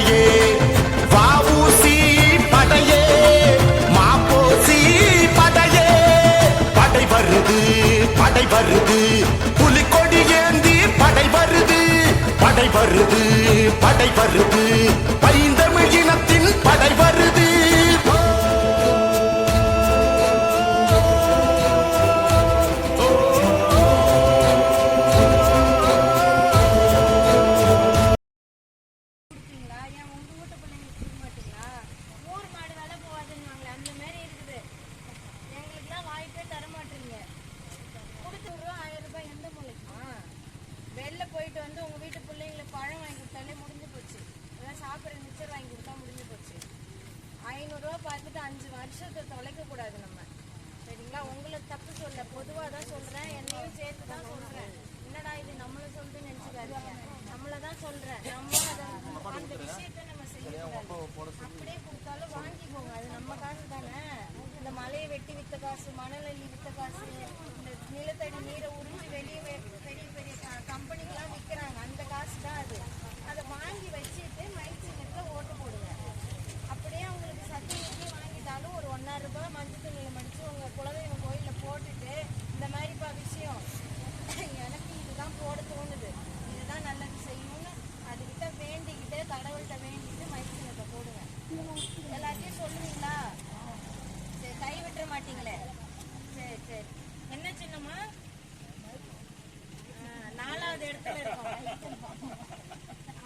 படையே. படையே. மாப்போசி படையே. படை வருது படை வருது. புலிக்கொடி ஏந்தி படை வருது. படை வருது படை வருது. லட்சத்தை தொலைக்க கூடாது நம்ம. சரிங்களா? உங்களை தப்பு சொல்ல பொதுவாக தான் சொல்றேன். என்னையும் சேர்த்து தான் சொல்றேன். என்னடா இது? நம்மளை சொல்லுன்னு நினைச்சுக்காதீங்க. நம்மளை தான் சொல்றேன். நம்ம அதை அந்த விஷயத்தை நம்ம செய்யக்கூடாது. அப்படியே கொடுத்தாலும் வாங்கிக்கோங்க. அது நம்ம காசு தானே. இந்த மலையை வெட்டி வித்த காசு மணல் அள்ளி வித்த காசு இந்த நிலத்தடி நீரை உறிஞ்சி வெளியே பெரிய பெரிய கம்பெனிக்கெல்லாம் விற்கிறாங்க. அந்த காசு தான் அது. அதை வாங்கி வச்சு மைச்சிங்கத்தில் ஓட்டு போடுங்க அப்படியே உங்களுக்கு சத்து ஊற்றி வாங்கிட்டாலும் ஒரு ஒன்றாயிரம் ரூபாய் மஞ்சள் துணியில் மடித்து உங்கள் குலதெய்வம் கோயிலில் போட்டுட்டு இந்த மாதிரிப்பா விஷயம் எனக்கு இதுதான் போட தோணுது இதுதான் நல்லது செய்யணும்னு அதுக்கிட்ட வேண்டிக்கிட்டு கடவுள்கிட்ட வேண்டிட்டு மைசினத்தை போடுங்க எல்லாத்தையும் சொல்லுவீங்களா சரி கை விட்டுற மாட்டீங்களே சரி சரி என்ன சின்னம்மா ஆ, நாலாவது இடத்துல இருக்கோம்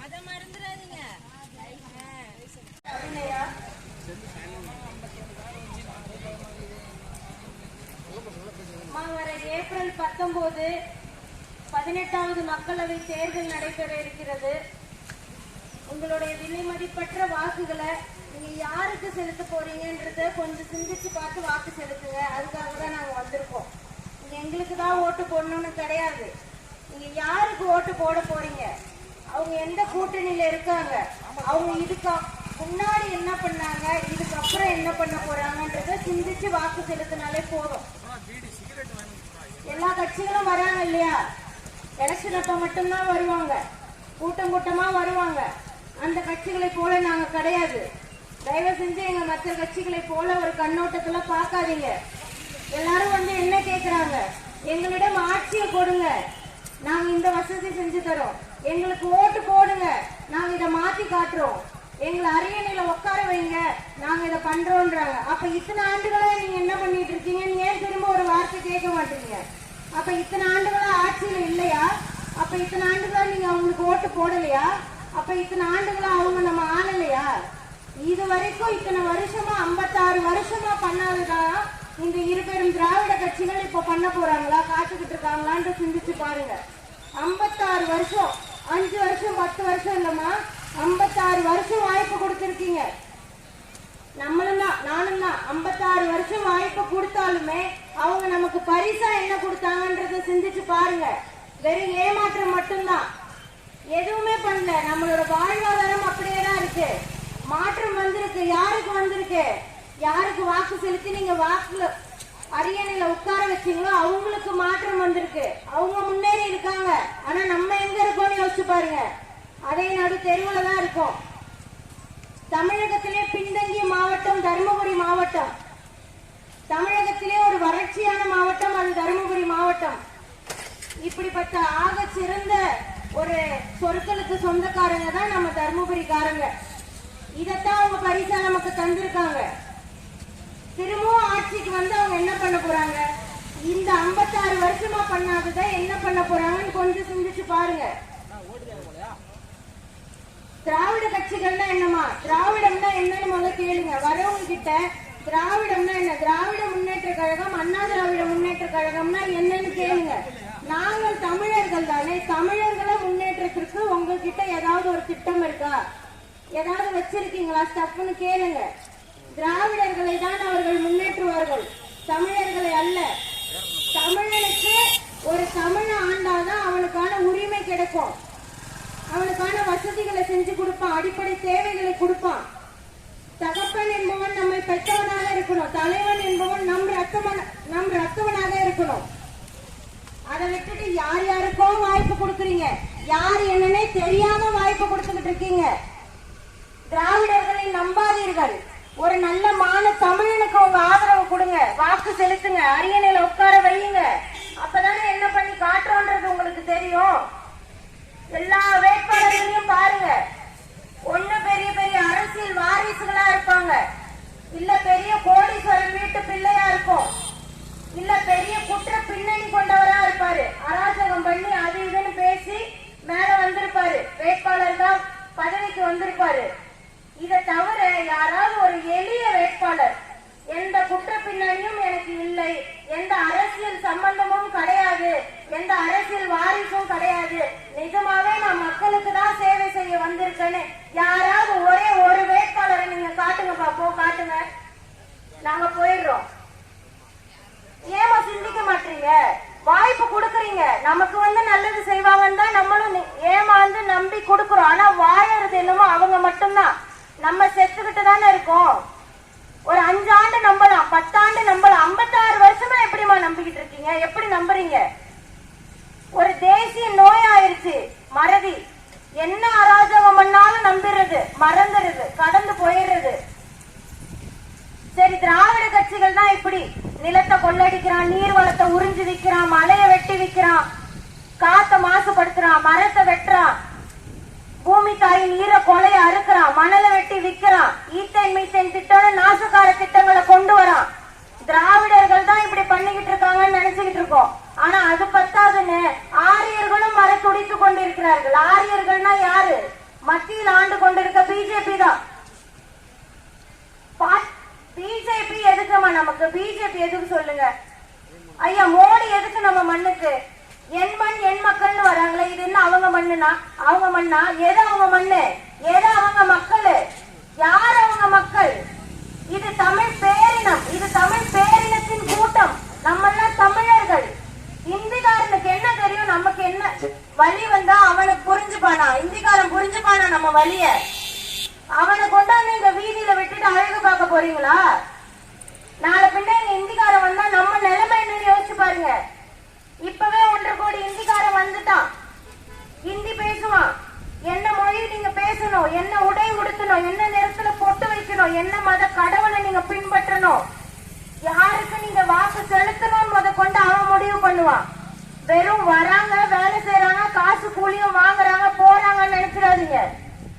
அதை மறந்துடாதீங்க ஆ. அம்மா, வர ஏப்ரல் பத்தொன்பது பதினெட்டாவது மக்களவை தேர்தல் நடைபெற இருக்கிறது. உங்களுடைய விலைமதிப்பற்ற வாக்குகளை நீங்க யாருக்கு செலுத்த போறீங்கன்றத கொஞ்சம் சிந்திச்சு பார்த்து வாக்கு செலுத்துங்க. அதுக்காக தான் நாங்க வந்திருக்கோம். நீங்க எங்களுக்கு தான் ஓட்டு போடணும்னு கிடையாது. நீங்க யாருக்கு ஓட்டு போட போறீங்க? அவங்க எந்த கூட்டணியில இருக்காங்க? அவங்க இதுக்கு முன்னாடி என்ன பண்ணாங்க? இதுக்கப்புறம் என்ன பண்ண போறாங்கன்றத சிந்திச்சு வாக்கு செலுத்தினாலே போதும். எல்லா கட்சிகளும் வராங்க இல்லையா? எலெக்ஷன் அப்போ மட்டும்தான் வருவாங்க. கூட்டம் கூட்டமாக வருவாங்க. அந்த கட்சிகளை போல நாங்கள் கிடையாது. தயவு செஞ்சு எங்கள் மற்ற கட்சிகளை போல ஒரு கண்ணோட்டத்தில் பார்க்காதீங்க. எல்லாரும் வந்து என்ன கேட்குறாங்க எங்களிடம் ஆட்சியை கொடுங்க நாங்கள் இந்த வசதி செஞ்சு தரோம். எங்களுக்கு ஓட்டு போடுங்க. நாங்கள் இதை மாற்றி காட்டுறோம். எங்களை அரியணையில் உட்கார வைங்க. நாங்கள் இதை பண்ணுறோன்றாங்க அப்போ இத்தனை ஆண்டுகளாக நீங்கள் என்ன பண்ணிட்டு இருக்கீங்கன்னு ஏன் திரும்ப ஒரு வார்த்தை கேட்க மாட்டீங்க? அப்போ இத்தனை ஆண்டுகளாக ஆட்சியில் இல்லையா அப்ப இத்தனை ஆண்டுகளா நீங்க அவங்களுக்கு இல்லையா அப்ப இத்தனை ஆண்டுகளா அவங்க நம்ம ஆளலையா? இது வரைக்கும் இத்தனை வருஷமா 56 வருஷமா பண்ணாதுதான் இந்த இருபெரும் திராவிட கட்சிகள் இப்ப பண்ண போறாங்களா? காத்துக்கிட்டு இருக்காங்களான்னு சிந்திச்சு பாருங்க. 56 வருஷம் அஞ்சு வருஷம் பத்து வருஷம் இல்லம்மா. 56 வருஷம் வாய்ப்பு கொடுத்திருக்கீங்க. நம்மளும் தான் நானும் தான். ஐம்பத்தாறு வருஷம் வாய்ப்பு கொடுத்தாலுமே அவங்க நமக்கு பரிசா என்ன கொடுத்தாங்கன்றத சிந்திச்சு பாருங்க. வெறும் ஏமாற்றம் மட்டும்தான். எதுவுமே பண்ணல. நம்மளோட வாழ்வாதாரம் அப்படியே தான் இருக்கு. மாற்றம் வந்திருக்கு. யாருக்கு வந்திருக்கு? யாருக்கு வாக்கு செலுத்தி நீங்க வாக்குல அரியணையில உட்கார வச்சீங்களோ அவங்களுக்கு மாற்றம் வந்திருக்கு. அவங்க முன்னேறி இருக்காங்க. ஆனா நம்ம எங்க இருக்கோம்னு யோசிச்சு பாருங்க. அதே நாடு தெருவுல தான் இருக்கும். தமிழகத்திலே பின்தங்கிய மாவட்டம் தருமபுரி மாவட்டம். தமிழகத்திலே ஒரு வறட்சியான மாவட்டம் அது தருமபுரி மாவட்டம். இப்படிப்பட்ட ஆக சிறந்த ஒரு சொற்களுக்கு சொந்தக்காரங்க தான் நம்ம தருமபுரிக்காரங்க. இதைத்தான் அவங்க பரிசா நமக்கு தந்திருக்காங்க. திரும்பவும் ஆட்சிக்கு வந்து அவங்க என்ன பண்ண போறாங்க? இந்த 56 வருஷமா பண்ணாததை என்ன பண்ண போறாங்கன்னு கொஞ்சம் சிந்திச்சு பாருங்க. திராவிட கட்சிகள்னா என்னமா திராவிடம்னா என்னன்னு முதல்ல கேளுங்க. வரவங்க கிட்ட திராவிடம்னா என்ன? திராவிட முன்னேற்ற கழகம் அண்ணா திராவிட முன்னேற்ற கழகம்னா என்னன்னு கேளுங்க. நாங்கள் தமிழர்கள் தானே? தமிழர்களை முன்னேற்றத்திற்கு உங்ககிட்ட ஏதாவது ஒரு திட்டம் இருக்கா? ஏதாவது வச்சிருக்கீங்களா? ஸ்டப்னு கேளுங்க. திராவிடர்களை தான் அவர்கள் முன்னேற்றுவார்கள். தமிழர்களை அல்ல. தமிழனுக்கு ஒரு தமிழ ஆண்டாதான் அவனுக்கான உரிமை கிடைக்கும். அவனுக்கான வசதிகளை செஞ்சு கொடுப்பான். அடிப்படை தேவைகளை கொடுப்பான். தகப்பன் என்பவன் நம்மை பெற்றவனாக இருக்கணும். தலைவன் என்பவன் நம் ரத்தவன் நம் ரத்தவனாக இருக்கணும். அதை விட்டுட்டு யார் யாருக்கோ வாய்ப்பு கொடுக்குறீங்க? யார் என்னன்னே தெரியாம வாய்ப்பு கொடுத்துக்கிட்டு இருக்கீங்க? திராவிடர்களை நம்பாதீர்கள். ஒரு நல்ல மான தமிழனுக்கு உங்க ஆதரவு கொடுங்க. வாக்கு செலுத்துங்க. அரியணையில உட்கார வையுங்க. அப்பதானே என்ன பண்ணி காட்டுறோன்றது உங்களுக்கு தெரியும். எல்லா வேட்பாளர்களையும் பாருங்க. ஒண்ணு பெரிய பெரிய அரசியல் வாரிசுகளா இருப்பாங்க. இல்ல பெரிய கோடீஸ்வரன் வீட்டு பிள்ளையா இருக்கும். இல்ல பெரிய குற்ற பின்னணி கொண்டவரா இருப்பாரு. அராஜகம் பண்ணி அது இதுன்னு பேசி மேல வந்திருப்பாரு. வேட்பாளர் தான் பதவிக்கு வந்திருப்பாரு. இதை தவிர யாராவது ஒரு எளிய வேட்பாளர் எந்த குற்ற பின்னணியும் எனக்கு இல்லை. எந்த அரசியல் சம்பந்தமும் கிடையாது. எந்த அரசியல் வாரிசும் கிடையாது. நிஜமாவே நான் மக்களுக்கு தான் சேவை செய்ய வந்திருக்கேன்னு யாராவது ஒரே ஒரு வேட்பாளரை நீங்க காட்டுங்க பாப்போம் காட்டுங்க. நாங்க போயிடுறோம். சிந்திக்க வாய்ப்பு கொடுக்குறீங்க. நமக்கு வந்து நல்லது செய்வாங்கன்னு தான் நம்மளும் ஏமாந்து நம்பி கொடுக்குறோம். ஆனா வாழறது என்னமோ அவங்க மட்டும்தான். நம்ம செத்துக்கிட்டு தானே இருக்கோம். ஒரு அஞ்சு ஆண்டு நம்பலாம். பத்தாண்டு நம்பலாம். ஐம்பத்தாறு வருஷமா எப்படிமா நம்பிக்கிட்டு இருக்கீங்க? எப்படி நம்புறீங்க? ஒரு தேசிய நோய் ஆயிருச்சு மறதி. என்ன அராஜகம் பண்ணாலும் நம்பிடுறது மறந்துடுறது கடந்து போயிடுறது சரி திராவிட கட்சிகள் தான் இப்படி நிலத்தை கொள்ளடிக்கிறான் நீர் வளத்தை உறிஞ்சு விக்கிறான் மலையை வெட்டி விக்கிறான் காத்த மாசுபடுத்துறான் மரத்தை வெட்டுறான் பூமி தாயின் ஈர கொலையை அறுக்கிறான் மணலை வெட்டி விக்கிறான் ஈத்தேன் மீத்தேன் திட்டம்னு நாசுக்கார திட்டங்களை கொண்டு வரான். திராவிடர்கள் தான் இப்படி பண்ணிக்கிட்டு இருக்காங்கன்னு நினைச்சுக்கிட்டு இருக்கோம். ஆனா அது பத்தாதுன்னு ஆரியர்களும் மர துடித்து கொண்டிருக்கிறார்கள். ஆரியர்கள்னா யாரு? மத்தியில் ஆண்டு கொண்டிருக்க பிஜேபி தான். பிஜேபி எதுக்குமா நமக்கு? பிஜேபி எதுக்கு சொல்லுங்க? ஐயா மோடி எதுக்கு நம்ம மண்ணுக்கு? என் மண் என் மக்கள்னு வராங்களே இது என்ன அவங்க மண்ணுனா? அவங்க மண்ணா? எது அவங்க மண்ணு? எது அவங்க மக்கள்? யார் அவங்க மக்கள்? இது தமிழ் பேரினம். இது தமிழ் பேரினத்தின் கூட்டம். நம்ம எல்லாம் தமிழர்கள். இந்திக்காரனுக்கு என்ன தெரியும்? நமக்கு என்ன வழி வந்தா அவனுக்கு புரிஞ்சுப்பானா? இந்திக்காரன் புரிஞ்சுப்பானா நம்ம வழிய அவனை கொண்டாந்து இந்த வீதியில விட்டுட்டு அழகு பார்க்க போறீங்களா? நாளை பின்ன இங்க இந்திக்காரன் வந்தா நம்ம நிலைமை என்னன்னு யோசிச்சு பாருங்க. இப்பவே ஒன்றரை கோடி இந்திக்காரன் வந்துட்டான். ஹிந்தி பேசுவான். என்ன மொழி நீங்க பேசணும்? என்ன உடை உடுத்தணும்? என்ன நேரத்துல பொட்டு வைக்கணும்? என்ன மத கடவுளை நீங்க பின்பற்றணும்? யாருக்கு நீங்க வாக்கு செலுத்தணும் முத கொண்டு அவன் முடிவு பண்ணுவான். வெறும் வராங்க வேலை செய்யறாங்க காசு கூலியும் வாங்குறாங்க போறாங்கன்னு நினைச்சிடாதீங்க.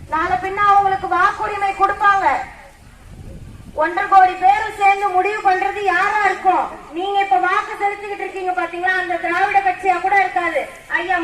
நாளை பின்ன அவங்களுக்கு வாக்குரிமை கொடுப்பாங்க. ஒன்றரை கோடி பேரும் சேர்ந்து முடிவு பண்றது யாரா இருக்கும்? நீங்க இப்ப வாக்கு செலுத்திக்கிட்டு இருக்கீங்க பாத்தீங்களா? அந்த திராவிட கட்சியா கூட இருக்காது. ஐயா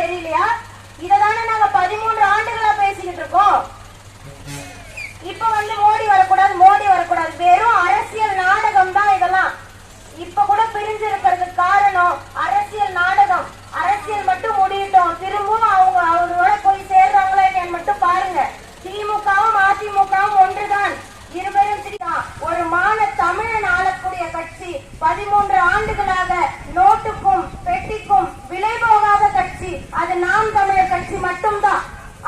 தெரியலையா? இததானே நாங்க பதிமூன்று ஆண்டுகளா பேசிக்கிட்டு இருக்கோம். இப்ப வந்து மோடி வரக்கூடாது மோடி வரக்கூடாது. வெறும் அரசியல் நாடகம் தான் இதெல்லாம். இப்ப கூட பிரிஞ்சு இருக்கிறதுக்கு காரணம் அரசியல் நாடகம். அரசியல் மட்டும் முடியட்டும். திரும்பவும் அவங்க அவரோட போய் சேர்றாங்களா என்னன்னு மட்டும் பாருங்க. திமுகவும் அதிமுகவும் ஒன்றுதான். இருவரும் ஒரு மான தமிழன் கட்சி பதிமூன்று ஆண்டுகளாக நோட்டுக்கும் பெட்டிக்கும் விலை போகாத கட்சி. அது நாம் தமிழர் கட்சி மட்டும்தான்.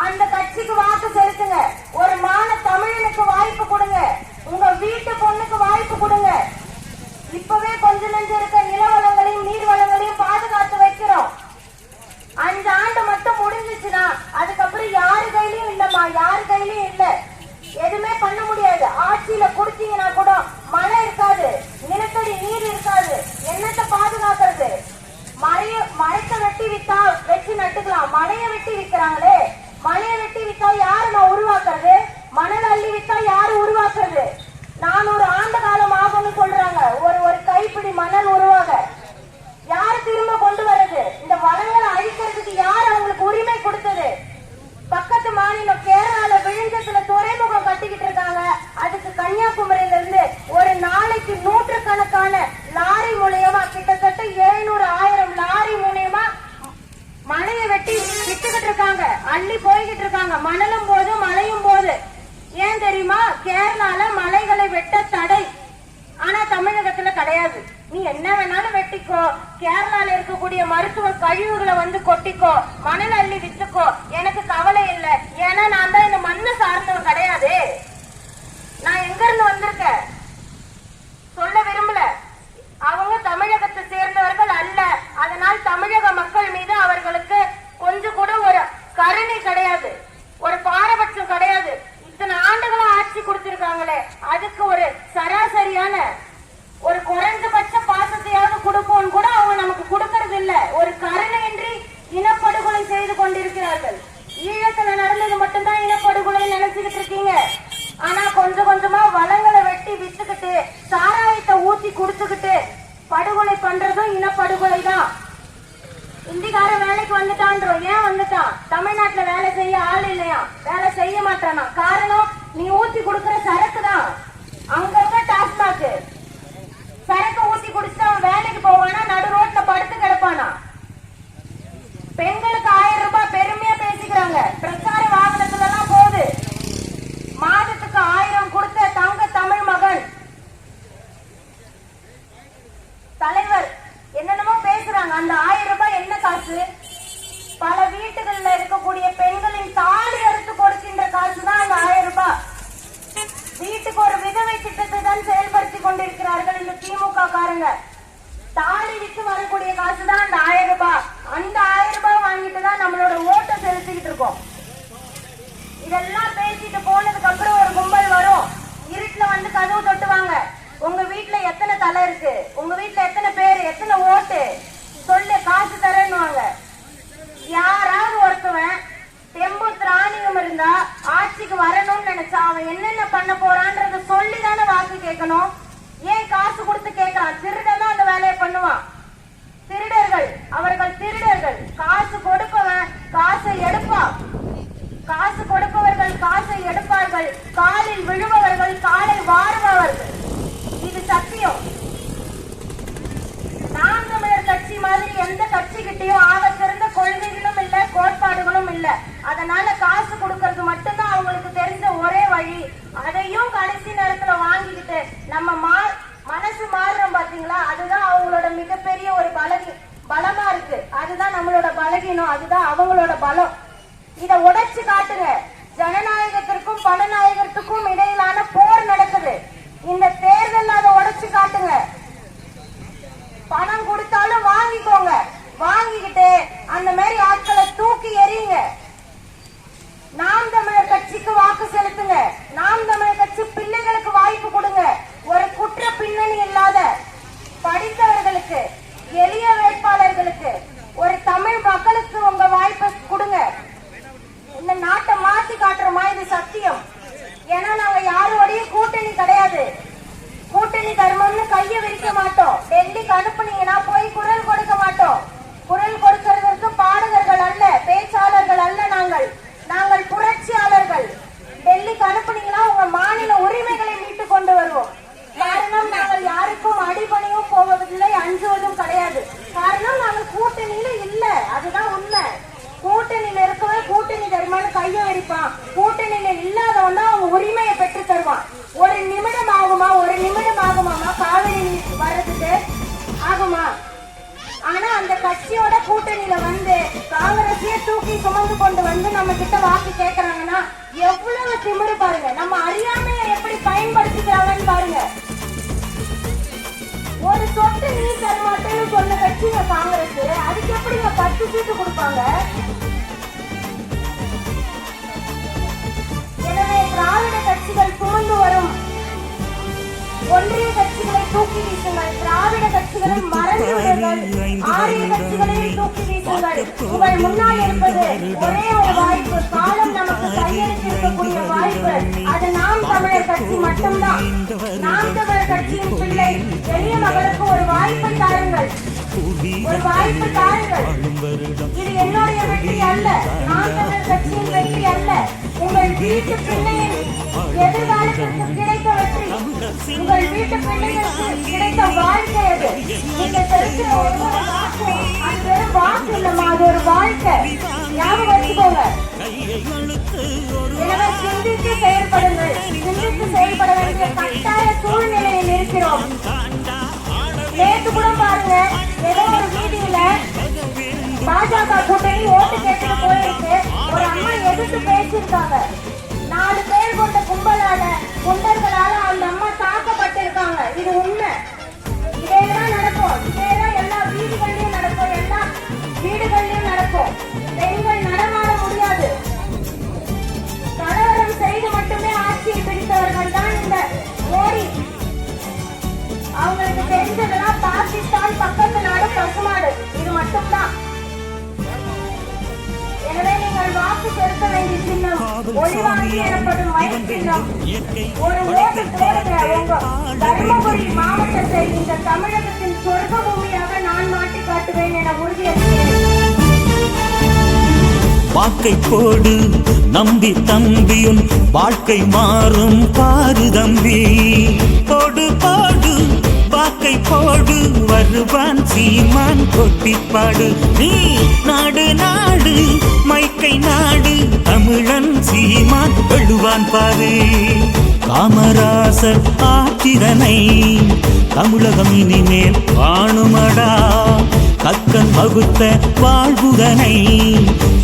அந்த கட்சிக்கு வாக்கு செலுத்துங்க. ஒரு மான தமிழனுக்கு வாய்ப்பு கொடுங்க. உங்க வீட்டு பொண்ணுக்கு வாய்ப்பு கொடுங்க. இப்பவே கொஞ்ச நெஞ்ச இருக்க நில வளங்களையும் நீர் வளங்களையும் பாதுகாத்து வைக்கிறோம். அஞ்சு ஆண்டு மட்டும் முடிஞ்சிச்சுன்னா அதுக்கப்புறம் யாரு கையிலயும் இல்லம்மா. யாரு கையிலயும் இல்ல. எதுவுமே பண்ண முடியாது. ஆட்சியில கொடுத்தீங்கன்னா கூட நிலத்தடி நீர் இருக்காது. என்னத்தை பாதுகாக்கிறது? மழைய மரத்தை வெட்டி வித்தா வெச்சு நட்டுக்கலாம். மழைய வெட்டி விக்கிறாங்களே மழைய வெட்டி வித்தா யாரு நான் உருவாக்குறது? மணல் அள்ளி வித்தா யாரு உருவாக்குறது? நானூறு ஆண்டு காலம் ஆகும்னு சொல்றாங்க. ஒரு ஒரு கைப்பிடி மணல் உருவாக. யாரு திரும்ப கொண்டு வர்றது? இந்த வளங்களை அழிக்கிறதுக்கு யார் அவங்களுக்கு உரிமை கொடுத்தது? பக்கத்து மாநிலம் கேரளால விழுந்தத்துல துறைமுகம் கட்டிக்கிட்டு இருக்காங்க. அதுக்கு கன்னியாகுமரியில இருந்து ஒரு நாளைக்கு நூற்றுக்கணக்கான லாரி மூலியமா கிட்டத்தட்ட எழுநூறு ஆயிரம் லாரி மூலியமா மலையை வெட்டி விட்டுக்கிட்டு இருக்காங்க. அள்ளி போய்கிட்டு இருக்காங்க. மணலும் போது மழையும் போது. ஏன் தெரியுமா? கேரளால மலைகளை வெட்ட தடை. ஆனா தமிழகத்துல கிடையாது. நீ என்ன வேணாலும் வெட்டிக்கோ. கேரளால இருக்கக்கூடிய மருத்துவ கழிவுகளை வந்து கொட்டிக்கோ. மணல் அள்ளி வித்துக்கோ. எனக்கு கவலை இல்லை. ஏன்னா நான் தான் இந்த மண்ணை சார்ந்தவன் கிடையாது. நான் எங்க இருந்து வந்திருக்கேன் சொல்ல விரும்பல அவங்க தமிழகத்தை சேர்ந்தவர்கள் அல்ல அதனால் தமிழக மக்கள் மீது அவர்களுக்கு கொஞ்சம் கூட ஒரு கருணை கிடையாது. ஒரு பாரபட்சம் கிடையாது. இத்தனை ஆண்டுகளும் ஆட்சி கொடுத்திருக்காங்களே. அதுக்கு ஒரு சராசரியான ஒரு குறைந்தபட்ச பாசத்தையாவது கொடுப்போம் கூட அவங்க நமக்கு கொடுக்கறது இல்ல. ஒரு கருணையின்றி இனப்படுகொலை செய்து கொண்டிருக்கிறார்கள். ஈழத்துல நடந்தது மட்டும்தான் இனப்படுகொலை நினைச்சுக்கிட்டு இருக்கீங்க. ஆனா கொஞ்சம் கொஞ்சமா வளங்களை வெட்டி வித்துக்கிட்டு சாராயத்தை ஊத்தி குடுத்துக்கிட்டு படுகொலை பண்றதும் இனப்படுகொலை தான் இந்திக்காரன் வேலைக்கு வந்துட்டான்றோம். ஏன் வந்துட்டான்? தமிழ்நாட்டுல வேலை செய்ய ஆள் இல்லையா? வேலை செய்ய மாட்டானா? காரணம் நீ ஊத்தி கொடுக்கற சரக்கு தான். அங்கங்க டாஸ்மாக். சரக்கு ஊத்தி குடிச்சுட்டு அவன் வேலைக்கு போவானா? நடு ரோட்ல படுத்து கிடப்பானா? பெண்களுக்கு ஆயிரம் ரூபாய் பெருமையா பேசிக்கிறாங்க. பிரச்சார வாகனத்துல எல்லாம் போகுது. மாதத்துக்கு ஆயிரம் கொடுத்து தங்க தமிழ் மகன் தலைவர் என்னென்னமோ பேசுறாங்க அந்த ஆயிரம் ரூபாய் என்ன காசு பல வீட்டுகள்ல இருக்கக்கூடிய பெண்களின் தாலி அறுத்து கொடுக்கின்ற காசு தான் அந்த ஆயிரம் ரூபாய் வீட்டுக்கு ஒரு விதவை திட்டத்தை தான் செயல்படுத்தி கொண்டிருக்கிறார்கள் இந்த திமுக காரங்க தாலி விட்டு வரக்கூடிய காசு தான் அந்த ஆயிரம் ரூபாய் அந்த ஆயிரம் ரூபாய் வாங்கிட்டு தான் நம்மளோட ஓட்டை செலுத்திக்கிட்டு இருக்கோம் இதெல்லாம் பேசிட்டு போனதுக்கு அப்புறம் ஒரு கும்பல் வரும் இருட்டுல வந்து கதவு தொட்டுவாங்க உங்க வீட்ல எத்தனை தலை இருக்கு உங்க வீட்ல எத்தனை பேர் எத்தனை ஓட்டு சொல்லு காசு தரேன்னுவாங்க யாராவது ஒருத்தவன் தெம்பு திராணியம் இருந்தா ஆட்சிக்கு வரணும்னு நினைச்சா அவன் என்னென்ன பண்ண போறான்றத சொல்லி தானே வாக்கு கேட்கணும். ஏன் காசு கொடுத்து கேட்கறான் திருடன் தான் அந்த வேலையை பண்ணுவான் திருடர்கள் அவர்கள் திருடர்கள். காசு கொடுப்பவன் காசை எடுப்பான் காசு கொடுப்பவர்கள் காசை எடுப்பார்கள். காலில் விழுபவர்கள் காலை வாருபவர்கள். இது சத்தியம். நாம் தமிழர் கட்சி மாதிரி எந்த கட்சிகிட்டயும் ஆக கொள்கைகளும் இல்ல கோட்பாடுகளும் இல்ல. அதனால காசு கொடுக்கறது மட்டும்தான் அவங்களுக்கு தெரிஞ்ச ஒரே வழி. அதையும் கடைசி நேரத்துல வாங்கிக்கிட்டு நம்ம மா மனசு மாறுறோம் பாத்தீங்களா? அதுதான் அவங்களோட மிகப்பெரிய ஒரு பலகி பலமா இருக்கு. அதுதான் நம்மளோட பலகீனம் அதுதான் அவங்களோட பலம். இத உடைச்சு காட்டுங்க. ஜனநாயகத்திற்கும் பணநாயகத்துக்கும் இடையிலான போர் நடக்குது. இந்த தேர்தல் அதை உடைச்சு காட்டுங்க. பணம் கொடுத்தாலும் வாங்கிக்கோங்க. வாங்கிக்கிட்டு அந்த மாதிரி ஆட்களை தூக்கி எறியுங்க. நாம் தமிழர் கட்சிக்கு வாக்கு செலுத்துங்க. நாம் தமிழர் கட்சி பிள்ளைகளுக்கு வாய்ப்பு கொடுங்க. ஒரு குற்ற பின்னணி இல்லாத படித்தவர்களுக்கு எளிய வேட்பாளர்களுக்கு ஒரு தமிழ் மக்களுக்கு உங்க வாய்ப்பை கொடுங்க. இந்த நாட்டை மாத்தி காட்டுறோமா இது சத்தியம். ஏன்னா நாங்க யாரோடையும் கூட்டணி கிடையாது. கூட்டணி தர்மம்னு கையை விரிக்க மாட்டோம். டெல்லிக்கு அனுப்புனீங்கன்னா போய் குரல் கொடுக்க மாட்டோம். குரல் கொடுக்கிறதற்கு பாடுங்க. பத்து சீட்டு கொடுப்பாங்க. எனவே திராவிட கட்சிகள் சுமந்து வரும் ஒன்றிய கட்சிகளை தூக்கி வீசுங்கள். திராவிட கட்சிகளை மறந்து ஆரிய கட்சிகளையும் தூக்கி வீசுங்கள். உங்கள் முன்னால் இருப்பது ஒரே ஒரு வாய்ப்பு. காலம் நமக்கு கையெழுத்திருக்கக்கூடிய வாய்ப்பு. அது நாம் தமிழர் கட்சி மட்டும்தான். நாம் தமிழர் கட்சியின் பிள்ளை. எளிய மகளுக்கு ஒரு வாய்ப்பு தாருங்கள். இது என்னுடைய வெற்றி அல்ல. நாம் தமிழர் கட்சியின் வெற்றி அல்ல. உங்கள் வீட்டு பிள்ளையின் எதிர்காலத்திற்கு கிடைத்த வெற்றி. உங்கள் வீட்டு பிள்ளைகளுக்கு கிடைத்த வாழ்க்கை அது. நீங்க செலுத்தின ஒவ்வொரு வாக்கும் அது வெறும் வாக்கு இல்லம்மா அது ஒரு வாழ்க்கை. ஞாபகம் வச்சுக்கோங்க. எனவே சிந்தித்து செயல்படுங்கள். சிந்தித்து செயல்பட வேண்டிய கட்டாய சூழ்நிலையில் இருக்கிறோம். நேத்து கூட பாருங்க ஏதோ ஒரு வீதியில பாஜக கூட்டணி ஓட்டு கேட்டு போயிருக்கு. ஒரு அம்மா எதிர்த்து பேசியிருக்காங்க. நாலு பேர் கொண்ட கும்பலால குண்டர்களால அந்த அம்மா தாக்கப்பட்டிருக்காங்க. இது உண்மை. இதேதான் நடக்கும். இதேதான் எல்லா வீடுகள்லயும் நடக்கும். எல்லா வீடுகள்லயும் நடக்கும். பெண்கள் நடமாட முடியாது. கலவரம் செய்து மட்டுமே ஆட்சியை பிடித்தவர்கள் தான் இந்த மோடி. வாக்கு செலுத்த வேண்டிய சின்னம் ஒளிவாங்கி எனப்படும் மயில் சின்னம். ஒரு ஓட்டு போடுங்க உங்க தருமபுரி மாவட்டத்தை இந்த தமிழகத்தின் சொர்க்க பூமியாக நான் மாட்டி காட்டுவேன் என உறுதியளிக்கிறேன் வாக்கை போடு நம்பி தம்பியுன் வாழ்க்கை மாறும் பாரு தம்பி. போடு போடு. வாக்கை போடு வருவான் சீமான் கொட்டிப்பாடு. நீ நாடு நாடு மைக்கை நாடு தமிழன் சீமான் எழுவான் பாரு. காமராசர் ஆத்திரனை தமிழகம் இனிமேல் காணுமடா கக்கன் வகுத்த வாழ்வுதனை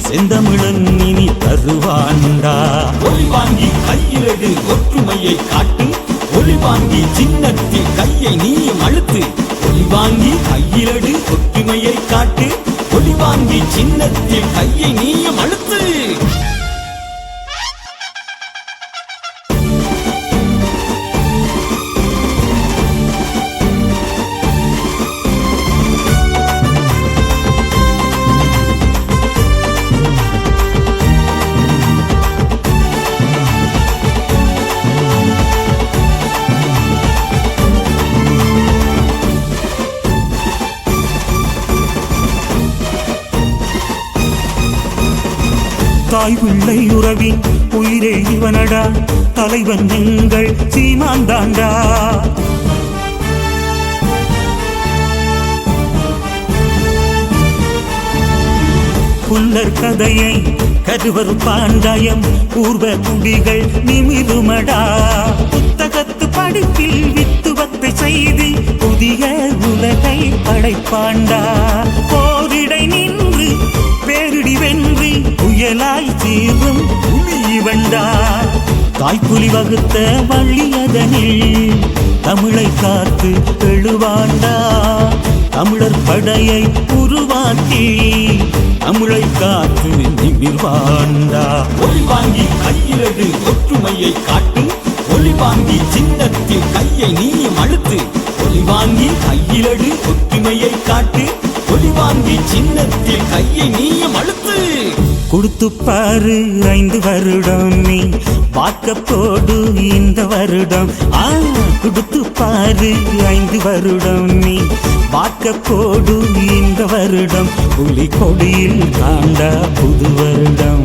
செந்தமிழன் இனி தருவான்டா. வாங்கி கையிலடு ஒற்றுமையை காட்டு. ஒளி வாங்கி சின்னத்தில் கையை நீயும் அழுத்து. ஒளி வாங்கி கையிலடு ஒற்றுமையை காட்டு. ஒளி வாங்கி சின்னத்தில் கையை நீயும் அழுத்து. தாய் பிள்ளை உறவின் உயிரே இவனடா. தலைவன் எங்கள் சீமான் தாண்டா. புல்லர் கதையை கருவர் பாண்டாயம் பூர்வ குடிகள் நிமிருமடா. புத்தகத்து படிப்பில் வித்துவத்தை செய்து புதிய உலகை படைப்பாண்டா. போரிடை நின்று பேரிடி வென்று புயலாய் தீரும் புலி புலிவண்டா தாய்ப்புலி வகுத்த வள்ளியதனில் தமிழை காத்து எழுவாண்டா. தமிழர் படையை உருவாக்கி தமிழை காத்து நிமிர்வாண்டா. ஒளி வாங்கி கையிலடு ஒற்றுமையை காட்டு. ஒளி வாங்கி சின்னத்தில் கையை நீயும் அழுத்து. ஒளி வாங்கி கையிலடு ஒற்றுமையை காட்டு. ஒளி வாங்கி சின்னத்தில் கையை நீயும் அழுத்து. கொடுத்து பாரு ஐந்து வருடம் நீ பார்க்க போடு இந்த வருடம். ஆ கொடுத்து பாரு ஐந்து வருடம் நீ பார்க்க போடு இந்த வருடம். புலி கொடியில் தாண்டா புது வருடம்.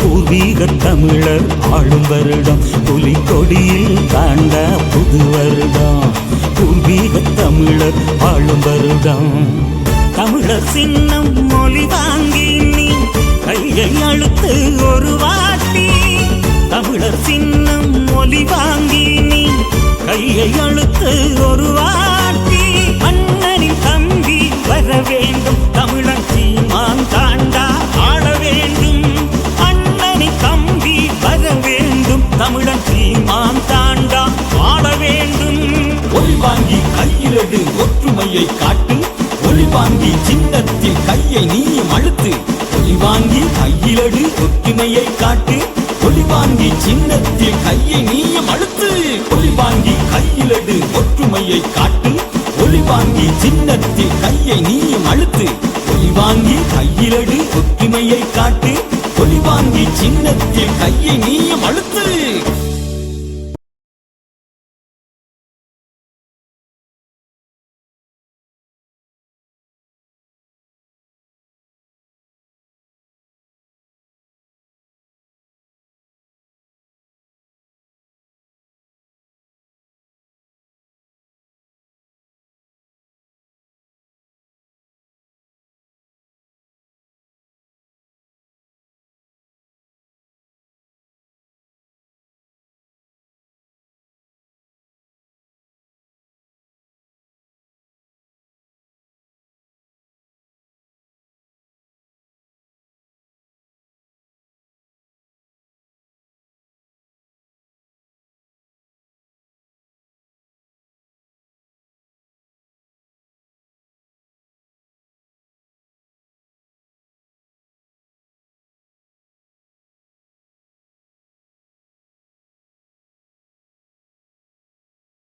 பூர்வீக தமிழர் ஆளும் வருடம். புலி கொடியில் தாண்டா புது வருடம். பூர்வீக தமிழர் ஆளும் வருடம். தமிழர் சின்னம் மொழி வாங்கி கையை அழுத்து ஒரு வாட்டி. தமிழர் சின்னம் மொழி வாங்கி நீ. கையை அழுத்து ஒரு வாட்டி. அண்ணனின் தம்பி வர வேண்டும். தமிழன் சீமான் தாண்டா ஆள வேண்டும். அண்ணனின் தம்பி வர வேண்டும். தமிழன் சீமான் தாண்டா ஆள வேண்டும். ஒளி வாங்கி கையிலடு ஒற்றுமையை காட்டு. ஒளி வாங்கி சின்னத்தில் கையை நீயும் அழுத்து. வாங்கி கையிலடு ஒற்றுமையை காட்டு. ஒளி வாங்கி சின்னத்தில் கையை நீயும் அழுத்து. ஒளி வாங்கி கையிலடு ஒற்றுமையை காட்டு. ஒளி வாங்கி சின்னத்தில் கையை நீயும் அழுத்து. ஒளி வாங்கி கையிலடு ஒற்றுமையை காட்டு. ஒளி வாங்கி சின்னத்தில் கையை நீயும் அழுத்து.